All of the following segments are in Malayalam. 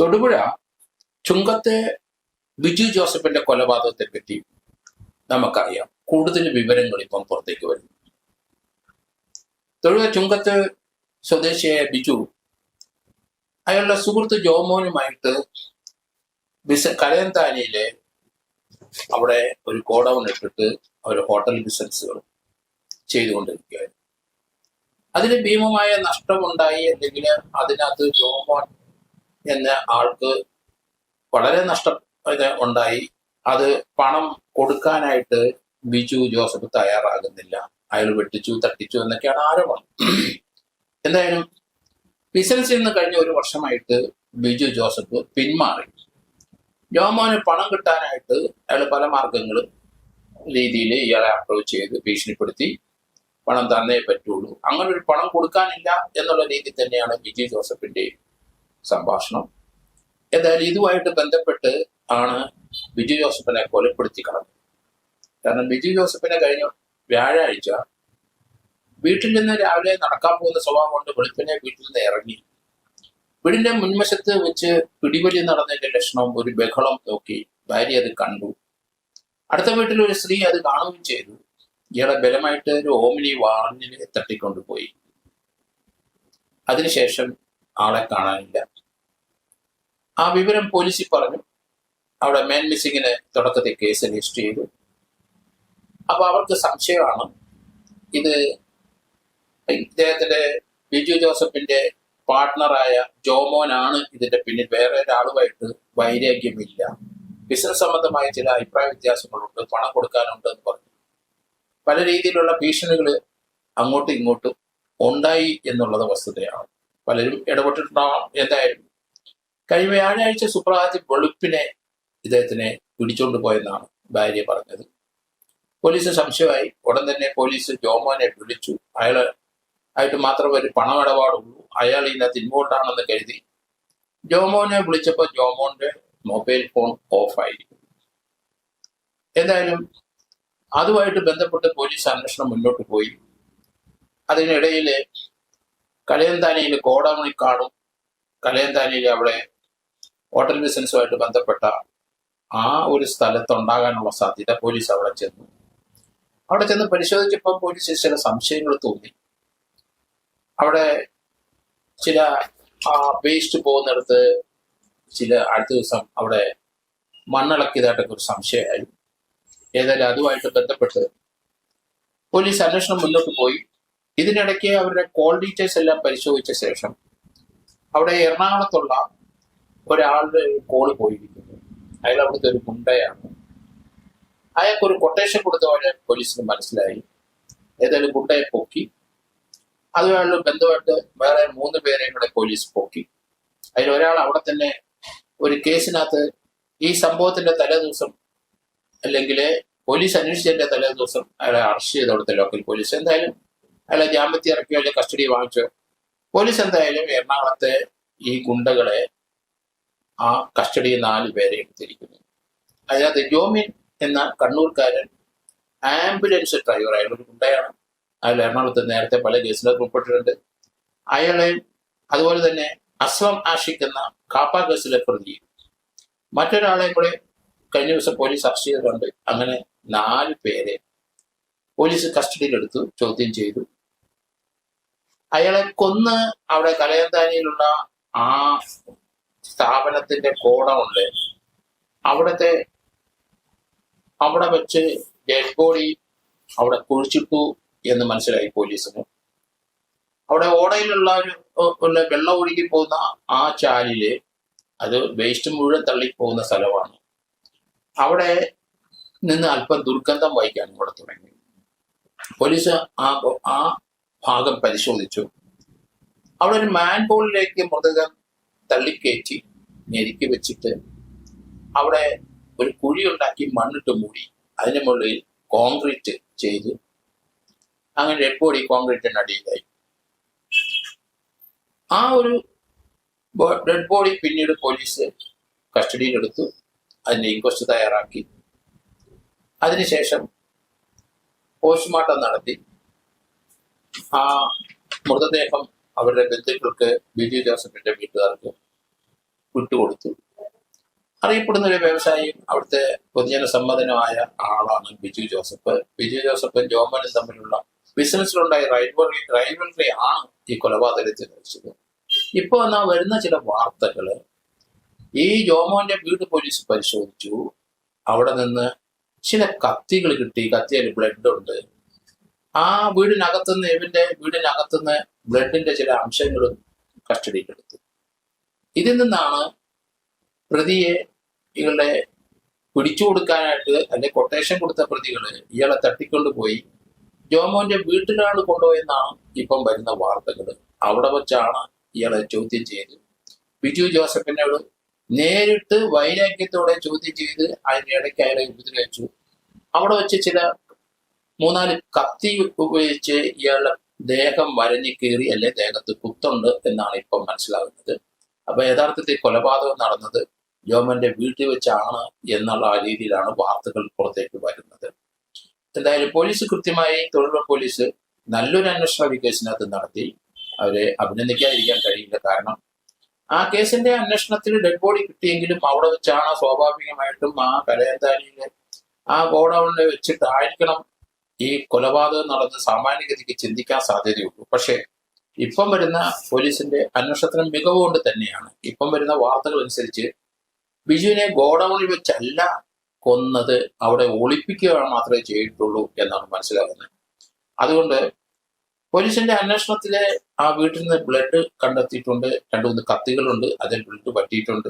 തൊടുപുഴ ചുങ്കത്തെ ബിജു ജോസഫിന്റെ കൊലപാതകത്തെ പറ്റി നമുക്കറിയാം. കൂടുതൽ വിവരങ്ങൾ ഇപ്പം പുറത്തേക്ക് വരുന്നു തൊടുപുഴ ചുങ്കത്ത് സ്വദേശിയായ ബിജു അയാളുടെ സുഹൃത്ത് ജോമോനുമായിട്ട് ബിസ കലയന്താനിയിലെ അവിടെ ഒരു ഗോഡൗൺ ഇട്ടിട്ട് അവർ ഹോട്ടൽ ബിസിനസ്സുകൾ ചെയ്തുകൊണ്ടിരിക്കുകയായിരുന്നു. അതിന് ഭീമമായ നഷ്ടമുണ്ടായി അല്ലെങ്കിൽ അതിനകത്ത് ജോമോൻ എന്ന ആൾക്ക് വളരെ നഷ്ടം ഉണ്ടായി. അത് പണം കൊടുക്കാനായിട്ട് ബിജു ജോസഫ് തയ്യാറാകുന്നില്ല. അയാൾ വെട്ടിച്ചു തട്ടിച്ചു എന്നൊക്കെയാണ് ആരോപണം. എന്തായാലും ബിസിനസ്സിൽ നിന്ന് കഴിഞ്ഞ ഒരു വർഷമായിട്ട് ബിജു ജോസഫ് പിന്മാറി. ജോമോന് പണം കിട്ടാനായിട്ട് അയാൾ പല മാർഗങ്ങളും രീതിയിൽ ഇയാളെ അപ്രോച്ച് ചെയ്ത് ഭീഷണിപ്പെടുത്തി പണം തന്നേ പറ്റുള്ളൂ. അങ്ങനെ ഒരു പണം കൊടുക്കാനില്ല എന്നുള്ള രീതി തന്നെയാണ് ബിജു ജോസഫിന്റെ സംഭാഷണം. എന്തായാലും ഇതുമായിട്ട് ബന്ധപ്പെട്ട് ആണ് ബിജു ജോസഫിനെ കൊലപ്പെടുത്തി കളഞ്ഞത് കാരണം ബിജു ജോസഫിനെ കഴിഞ്ഞ വ്യാഴാഴ്ച വീട്ടിൽ നിന്ന് രാവിലെ നടക്കാൻ പോകുന്ന സ്വഭാവം കൊണ്ട് വെളുപ്പിനെ വീട്ടിൽ നിന്ന് ഇറങ്ങി. വീടിന്റെ മുൻവശത്ത് വെച്ച് പിടിവലി നടന്നതിന്റെ ലക്ഷണം ഒരു ബഹളം നോക്കി ഭാര്യ അത് കണ്ടു. അടുത്ത വീട്ടിൽ ഒരു സ്ത്രീ അത് കാണുകയും ചെയ്തു. ഇയാളെ ബലമായിട്ട് ഒരു ഓമിനി വാണിനെ തട്ടിക്കൊണ്ടുപോയി അതിനുശേഷം ആളെ കാണാനില്ല. ആ വിവരം പോലീസിൽ പറഞ്ഞു. അവിടെ മേൻ മിസ്സിങ്ങിന് തുടക്കത്തിൽ കേസ് രജിസ്റ്റർ ചെയ്തു. അപ്പൊ അവർക്ക് സംശയമാണ് ഇത് ഇദ്ദേഹത്തിന്റെ ബിജു ജോസഫിന്റെ പാർട്ട്ണറായ ജോമോനാണ് ഇതിന്റെ പിന്നിൽ വേറെ ഒരാളുമായിട്ട് വൈരാഗ്യമില്ല. ബിസിനസ് സംബന്ധമായ ചില അഭിപ്രായ വ്യത്യാസങ്ങളുണ്ട് പണം കൊടുക്കാനുണ്ട് എന്ന് പറഞ്ഞു. പല രീതിയിലുള്ള ഭീഷണികൾ അങ്ങോട്ടും ഇങ്ങോട്ടും ഉണ്ടായി എന്നുള്ളത് വസ്തുതയാണ്. പലരും ഇടപെട്ടിട്ടുണ്ടാവാം എന്തായാലും. കഴിഞ്ഞ വ്യാഴാഴ്ച സുപ്രഭാതത്തിൽ വെളുപ്പിനെ ഇദ്ദേഹത്തിനെ പിടിച്ചുകൊണ്ട് പോയെന്നാണ് ഭാര്യ പറഞ്ഞത്. പോലീസ് സംശയമായി. ഉടൻ തന്നെ പോലീസ് ജോമോനെ വിളിച്ചു. അയാൾ ആയിട്ട് മാത്രമേ ഒരു പണമിടപാടുള്ളൂ. അയാൾ ഇതിനകത്ത് ഇൻവോൾവ് ആണെന്ന് കരുതി. ജോമോനെ വിളിച്ചപ്പോൾ ജോമോന്റെ മൊബൈൽ ഫോൺ ഓഫായിരിക്കും. എന്തായാലും അതുമായിട്ട് ബന്ധപ്പെട്ട് പോലീസ് അന്വേഷണം മുന്നോട്ട് പോയി. അതിനിടയിൽ കലയന്താനിയിൽ കോടമണിക്കാടും കലയന്താനിയിൽ അവിടെ ഹോട്ടൽ ബിസിനസ്സുമായിട്ട് ബന്ധപ്പെട്ട ആ ഒരു സ്ഥലത്ത് ഉണ്ടാകാനുള്ള സാധ്യത പോലീസ് അവിടെ ചെന്നു. അവിടെ ചെന്ന് പരിശോധിച്ചപ്പോൾ പോലീസ് ചില സംശയങ്ങൾ തോന്നി. അവിടെ ചില വേസ്റ്റ് പോകുന്നിടത്ത് ചില അടുത്ത ദിവസം അവിടെ മണ്ണിളക്കിയതായിട്ടൊക്കെ ഒരു സംശയമായി ഏതായാലും അതുമായിട്ട് ബന്ധപ്പെട്ട് പോലീസ് അന്വേഷണം മുന്നോട്ട് പോയി. ഇതിനിടയ്ക്ക് അവരുടെ കോൾ ഡീറ്റെയിൽസ് എല്ലാം പരിശോധിച്ച ശേഷം അവിടെ എറണാകുളത്തുള്ള ഒരാളുടെ കോൾ പോയിരിക്കുന്നു. അയാൾ അവിടുത്തെ ഒരു ഗുണ്ടയാണ്. അയാൾക്ക് ഒരു കൊട്ടേഷൻ കൊടുത്ത പോലെ പോലീസിന് മനസ്സിലായി. ഏതായാലും ഗുണ്ടയെ പൊക്കി. അതുമായുള്ള ബന്ധമായിട്ട് വേറെ മൂന്ന് പേരെയും കൂടെ പോലീസ് പൊക്കി. അതിൽ ഒരാൾ അവിടെ തന്നെ ഒരു കേസിനകത്ത് ഈ സംഭവത്തിന്റെ തലേദിവസം അല്ലെങ്കിൽ പോലീസ് അന്വേഷിച്ചതിന്റെ തലേദിവസം അയാളെ അറസ്റ്റ് ചെയ്ത് അവിടുത്തെ ലോക്കൽ പോലീസ് എന്തായാലും അയാളെ ജാമ്യത്തിൽ ഇറക്കി അല്ലെങ്കിൽ കസ്റ്റഡി വാങ്ങിച്ചു പോലീസ് എന്തായാലും എറണാകുളത്തെ ഈ ഗുണ്ടകളെ ആ കസ്റ്റഡിയിൽ നാല് പേരെ എടുത്തിരിക്കുന്നു. അതിനകത്ത് ജോമിൻ എന്ന കണ്ണൂർക്കാരൻ ആംബുലൻസ് ഡ്രൈവർ അയാൾ ഒരു ഗുണ്ടയാണ്. അയാൾ എറണാകുളത്ത് നേരത്തെ പല കേസിലും ഉൾപ്പെട്ടിട്ടുണ്ട്. അയാളെ അതുപോലെ തന്നെ അസ്ലം ആഷിഖ് എന്ന കാപ്പ കേസിലെ പ്രതി മറ്റൊരാളെ കൂടെ കഴിഞ്ഞ ദിവസം പോലീസ് അറസ്റ്റ് ചെയ്തിട്ടുണ്ട് അങ്ങനെ നാല് പേരെ പോലീസ് കസ്റ്റഡിയിലെടുത്തു ചോദ്യം ചെയ്തു. അയാളെ കൊന്ന് അവിടെ കലയന്താനിയിലുള്ള ആ സ്ഥാപനത്തിന്റെ കോടമുണ്ട് അവിടുത്തെ അവിടെ വെച്ച് ഡെഡ് ബോഡി അവിടെ കുഴിച്ചിട്ടു എന്ന് മനസ്സിലായി പോലീസിന്. അവിടെ ഓടയിലുള്ള ഒരു വെള്ളം ഒഴുകി പോകുന്ന ആ ചാലിൽ അത് വേസ്റ്റ് മുഴുവൻ തള്ളി പോകുന്ന സ്ഥലമാണ്. അവിടെ നിന്ന് അല്പം ദുർഗന്ധം വഹിക്കാൻ ഇവിടെ തുടങ്ങി. പോലീസ് ആ ആ ഭാഗം പരിശോധിച്ചു. അവിടെ ഒരു മാൻ ഹോളിലേക്ക് മൃതദേഹം തള്ളിക്കയറ്റി ഞെരുക്കി വെച്ചിട്ട് അവിടെ ഒരു കുഴി ഉണ്ടാക്കി മണ്ണിട്ട് മൂടി അതിന് മുകളിൽ കോൺക്രീറ്റ് ചെയ്ത് അങ്ങനെ ഡെഡ് ബോഡി കോൺക്രീറ്റിനടിയിലായി ആ ഒരു ഡെഡ് ബോഡി പിന്നീട് പോലീസ് കസ്റ്റഡിയിലെടുത്തു. അതിന്റെ ഇൻക്വസ്റ്റ് തയ്യാറാക്കി. അതിനുശേഷം പോസ്റ്റ്മോർട്ടം നടത്തി. ആ മൃതദേഹം അവരുടെ ബന്ധുക്കൾക്ക് ബിജു ജോസഫിന്റെ വീട്ടുകാർക്ക് വിട്ടുകൊടുത്തു. അറിയപ്പെടുന്ന ഒരു വ്യവസായിയും അവിടുത്തെ പൊതുജന സമ്മതനുമായ ആളാണ് ബിജു ജോസഫ്. ബിജു ജോസഫും ജോമനും തമ്മിലുള്ള ബിസിനസ്സിലുണ്ടായ റൈവറി റൈവലറി ആണ് ഈ കൊലപാതകത്തിൽ നയിച്ചത് ഇപ്പൊ എന്നാ വരുന്ന ചില വാർത്തകൾ ഈ ജോമോന്റെ വീട് പോലീസ് പരിശോധിച്ചു. അവിടെ നിന്ന് ചില കത്തികൾ കിട്ടി കത്തിയിൽ ബ്ലഡ് ഉണ്ട്. ആ വീടിനകത്തുനിന്ന് ഇവന്റെ വീടിനകത്തുനിന്ന് ബ്ലഡിന്റെ ചില അംശങ്ങളും കസ്റ്റഡിയിലെടുത്തു. ഇതിൽ നിന്നാണ് പ്രതിയെ ഇയാളെ പിടിച്ചു കൊടുക്കാനായിട്ട് അല്ലെ കൊട്ടേഷൻ കൊടുത്ത പ്രതികൾ ഇയാളെ തട്ടിക്കൊണ്ടുപോയി ജോമോന്റെ വീട്ടിലാണ് കൊണ്ടുപോയെന്നാണ് ഇപ്പം വരുന്ന വാർത്തകൾ. അവിടെ വെച്ചാണ് ഇയാളെ ചോദ്യം ചെയ്ത് ബിജു ജോസഫിനോട് നേരിട്ട് വൈരാഗ്യത്തോടെ ചോദ്യം ചെയ്ത് അതിന്റെ ഇടയ്ക്ക് അയാളെ ഉപദ്രവിച്ചു. അവിടെ വെച്ച് ചില മൂന്നാൽ കത്തി ഉപയോഗിച്ച് ഇയാളുടെ ദേഹം വരഞ്ഞു കീറി അല്ലെ ദേഹത്ത് കുത്തുണ്ട് എന്നാണ് ഇപ്പം മനസ്സിലാകുന്നത്. അപ്പൊ യഥാർത്ഥത്തിൽ കൊലപാതകം നടന്നത് ജോമന്റെ വീട്ടിൽ വെച്ചാണ് എന്നുള്ള ആ രീതിയിലാണ് വാർത്തകൾ പുറത്തേക്ക് വരുന്നത്. എന്തായാലും പോലീസ് കൃത്യമായി തൊഴിലുറപ്പ് പോലീസ് നല്ലൊരു അന്വേഷണ ഈ നടത്തി. അവരെ അഭിനന്ദിക്കാതിരിക്കാൻ കഴിയില്ല കാരണം ആ കേസിന്റെ അന്വേഷണത്തിൽ ഡെഡ് ബോഡി കിട്ടിയെങ്കിലും അവിടെ വെച്ചാണ് സ്വാഭാവികമായിട്ടും ആ കലയന്താനിയിലെ ആ ഗോഡൌണിൽ വെച്ചിട്ടായിരിക്കണം ഈ കൊലപാതകം നടന്ന് സാമാന്യഗതിക്ക് ചിന്തിക്കാൻ സാധ്യതയുള്ളൂ. പക്ഷേ ഇപ്പം വരുന്ന പോലീസിന്റെ അന്വേഷണത്തിന് മികവ് കൊണ്ട് തന്നെയാണ് ഇപ്പം വരുന്ന വാർത്തകൾ അനുസരിച്ച് ബിജുവിനെ ഗോഡൌണിൽ വെച്ചല്ല കൊന്നത് അവിടെ ഒളിപ്പിക്കുക മാത്രമേ ചെയ്തിട്ടുള്ളൂ എന്നാണ് മനസ്സിലാകുന്നത്. അതുകൊണ്ട് പോലീസിന്റെ അന്വേഷണത്തിലെ ആ വീട്ടിൽ നിന്ന് ബ്ലഡ് കണ്ടെത്തിയിട്ടുണ്ട്. രണ്ടു മൂന്ന് കത്തികളുണ്ട്. അതിൽ ബ്ലഡ് പറ്റിയിട്ടുണ്ട്.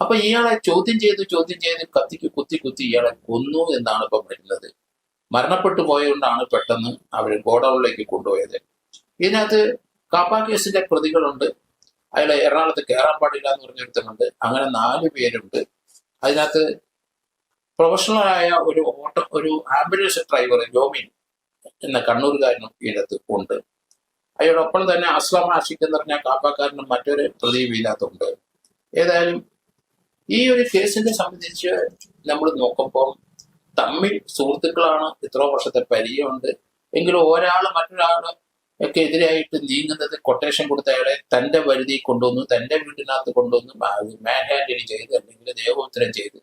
അപ്പൊ ഇയാളെ ചോദ്യം ചെയ്ത് ചോദ്യം ചെയ്ത് കത്തിക്ക് കുത്തി കുത്തി ഇയാളെ കൊന്നു എന്നാണ് ഇപ്പം വരുന്നത്. മരണപ്പെട്ടു പോയതുകൊണ്ടാണ് പെട്ടെന്ന് അവർ ഗോഡൌണിലേക്ക് കൊണ്ടുപോയത്. ഇതിനകത്ത് കാപ്പ കേസിന്റെ പ്രതികളുണ്ട്. അയാളെ എറണാകുളത്ത് കയറാൻ പാടില്ല എന്ന് പറഞ്ഞൊരുത്തനുണ്ട് അങ്ങനെ നാല് പേരുണ്ട്. അതിനകത്ത് പ്രൊഫഷണലായ ഒരു ഓട്ടോ ഒരു ആംബുലൻസ് ഡ്രൈവർ ജോമിൻ എന്ന കണ്ണൂരുകാരനും ഇതിനകത്ത് ഉണ്ട്. അയാളൊപ്പം തന്നെ അസ്ലാം ആഷിഖ് എന്ന് പറഞ്ഞ കാപ്പാക്കാരനും മറ്റൊരു പ്രതിയും ഇതിനകത്തുണ്ട്. ഏതായാലും ഈ ഒരു കേസിനെ സംബന്ധിച്ച് നമ്മൾ നോക്കുമ്പോൾ തമ്മിൽ സുഹൃത്തുക്കളാണ്. ഇത്ര വർഷത്തെ പരിചയമുണ്ട്. എങ്കിലും ഒരാൾ മറ്റൊരാൾ ഒക്കെ എതിരായിട്ട് നീങ്ങുന്നത് കൊട്ടേഷൻ കൊടുത്ത അയാളെ തന്റെ പരിധി കൊണ്ടുവന്നു തന്റെ വീട്ടിനകത്ത് കൊണ്ടുവന്നു മാൻ ഹാൻഡിൽ ചെയ്ത് അല്ലെങ്കിൽ ദേവോത്തരം ചെയ്ത്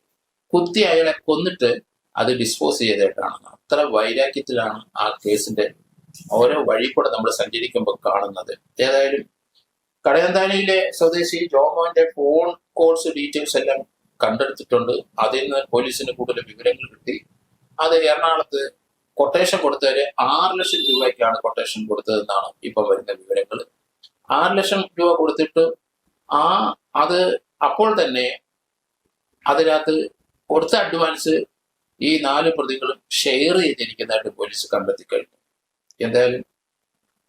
കുത്തി അയാളെ കൊന്നിട്ട് അത് ഡിസ്പോസ് ചെയ്തിട്ടാണ് അത്ര വൈരാഗ്യത്തിലാണ് ആ കേസിന്റെ ഓരോ വഴി കൂടെ നമ്മൾ സഞ്ചരിക്കുമ്പോൾ കാണുന്നത്. ഏതായാലും കടയന്താനിയിലെ സ്വദേശി ജോമോന്റെ ഫോൺ കോൾസ് ഡീറ്റെയിൽസ് എല്ലാം കണ്ടെടുത്തിട്ടുണ്ട്. അതിൽ നിന്ന് പോലീസിന് കൂടുതൽ വിവരങ്ങൾ കിട്ടി. അത് എറണാകുളത്ത് കൊട്ടേഷൻ കൊടുത്തവര് ആറ് ലക്ഷം രൂപയ്ക്കാണ് കൊട്ടേഷൻ കൊടുത്തതെന്നാണ് ഇപ്പൊ വരുന്ന വിവരങ്ങൾ. ആറ് ലക്ഷം രൂപ കൊടുത്തിട്ട് ആ അത് അപ്പോൾ തന്നെ അതിനകത്ത് കൊടുത്ത അഡ്വാൻസ് ഈ നാല് പ്രതികളും ഷെയർ ചെയ്തിരിക്കുന്നതായിട്ട് പോലീസ് കണ്ടെത്തി കഴിഞ്ഞു. എന്തായാലും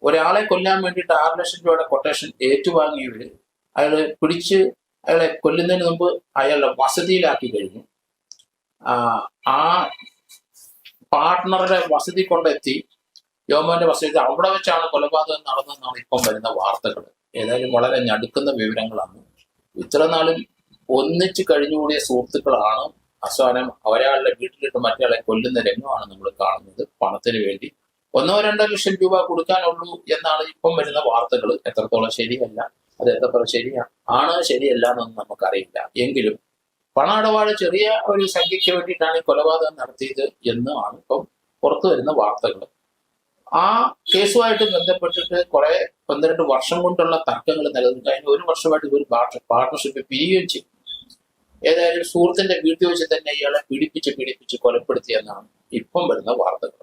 ഒരാളെ കൊല്ലാൻ വേണ്ടിയിട്ട് ആറ് ലക്ഷം രൂപയുടെ കൊട്ടേഷൻ ഏറ്റുവാങ്ങിയവര് അയാളെ പിടിച്ച് അയാളെ കൊല്ലുന്നതിന് മുമ്പ് അയാളുടെ വസതിയിലാക്കി കഴിഞ്ഞു. ആ, പാർട്ട്ണറുടെ വസതി കൊണ്ടെത്തി യോമോന്റെ വസതി അവിടെ വെച്ചാണ് കൊലപാതകം നടന്നതെന്നാണ് ഇപ്പം വരുന്ന വാർത്തകൾ. ഏതായാലും വളരെ ഞടുക്കുന്ന വിവരങ്ങളാണ്. ഇത്ര നാളും ഒന്നിച്ച് കഴിഞ്ഞുകൂടിയ സുഹൃത്തുക്കളാണ് അവസാനം ഒരാളുടെ വീട്ടിലിട്ട് മറ്റയാളെ കൊല്ലുന്ന രംഗമാണ് നമ്മൾ കാണുന്നത് പണത്തിന് വേണ്ടി. ഒന്നോ രണ്ടോ ലക്ഷം രൂപ കൊടുക്കാനുള്ളൂ എന്നാണ് ഇപ്പം വരുന്ന വാർത്തകൾ. എത്രത്തോളം ശരിയല്ല. അത് എത്രത്തോളം ശരിയാണ് ആണ് ശരിയല്ല എന്നൊന്നും നമുക്കറിയില്ല. എങ്കിലും പണമിടപാട് ചെറിയ ഒരു സംഖ്യയ്ക്ക് വേണ്ടിയിട്ടാണ് ഈ കൊലപാതകം നടത്തിയത് എന്നാണ് ഇപ്പം പുറത്തു വരുന്ന വാർത്തകൾ. ആ കേസുമായിട്ട് ബന്ധപ്പെട്ടിട്ട് കുറെ പന്ത്രണ്ട് വർഷം കൊണ്ടുള്ള തർക്കങ്ങൾ നിലനിൽക്കുക അതിന് ഒരു വർഷമായിട്ട് ഒരു പാർട്ട്ണർഷിപ്പ് പിരിയുകയും ചെയ്തു. ഏതായാലും സുഹൃത്തിന്റെ വീട്ടിൽ വെച്ച് തന്നെ ഇയാളെ പീഡിപ്പിച്ച് പീഡിപ്പിച്ച് കൊലപ്പെടുത്തിയെന്നാണ് ഇപ്പം വരുന്ന വാർത്തകൾ.